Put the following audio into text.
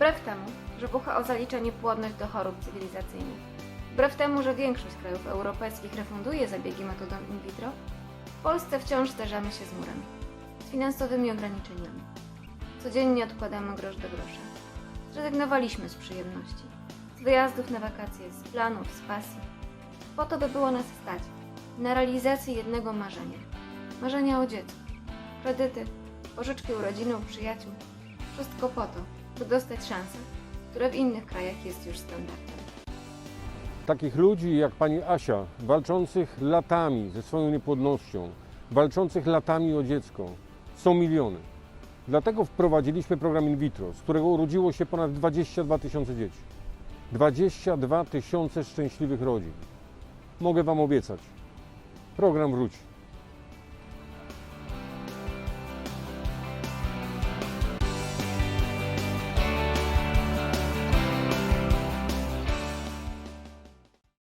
Wbrew temu, że WHO zalicza niepłodność do chorób cywilizacyjnych, wbrew temu, że większość krajów europejskich refunduje zabiegi metodą in vitro, w Polsce wciąż zderzamy się z murem, z finansowymi ograniczeniami. Codziennie odkładamy grosz do grosza. Zrezygnowaliśmy z przyjemności, z wyjazdów na wakacje, z planów, z pasji, po to, by było nas stać na realizację jednego marzenia. Marzenia o dziecku. Kredyty, pożyczki u rodziny, u przyjaciół. Wszystko po to, by dostać szansę, które w innych krajach jest już standardem. Takich ludzi jak pani Asia, walczących latami ze swoją niepłodnością, walczących latami o dziecko, są miliony. Dlatego wprowadziliśmy program in vitro, z którego urodziło się ponad 22 tysiące dzieci. 22 tysiące szczęśliwych rodzin. Mogę Wam obiecać, program wróci.